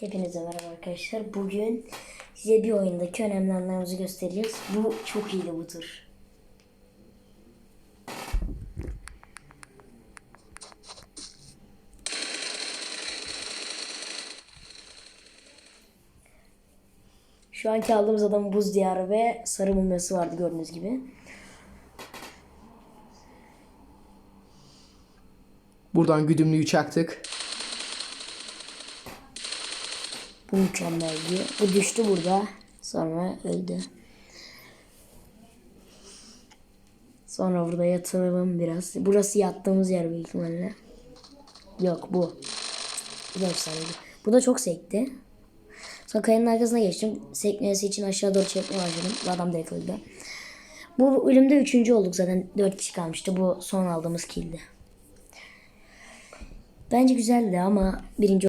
Hepinize merhaba arkadaşlar. Bugün size bir oyundaki önemli anlarımızı göstereceğiz. Bu çok iyiydi bu tur. Şu anki aldığımız adam buz diyarı ve sarı mumyası vardı gördüğünüz gibi. Buradan güdümlüyü çaktık. Bu mükemmeldi. Bu düştü burada. Sonra öldü. Sonra burada yatalım biraz. Burası yattığımız yer büyük ihtimalle. Yok bu. Bu da. Bu da çok sekti. Sonra kayanın arkasına geçtim. Sekmesi için aşağı doğru çekmeye başladım. Bu adam direkt öldü. Bu ölümde üçüncü olduk zaten. Dört kişi kalmıştı. Bu son aldığımız killdi. Bence güzeldi ama birinci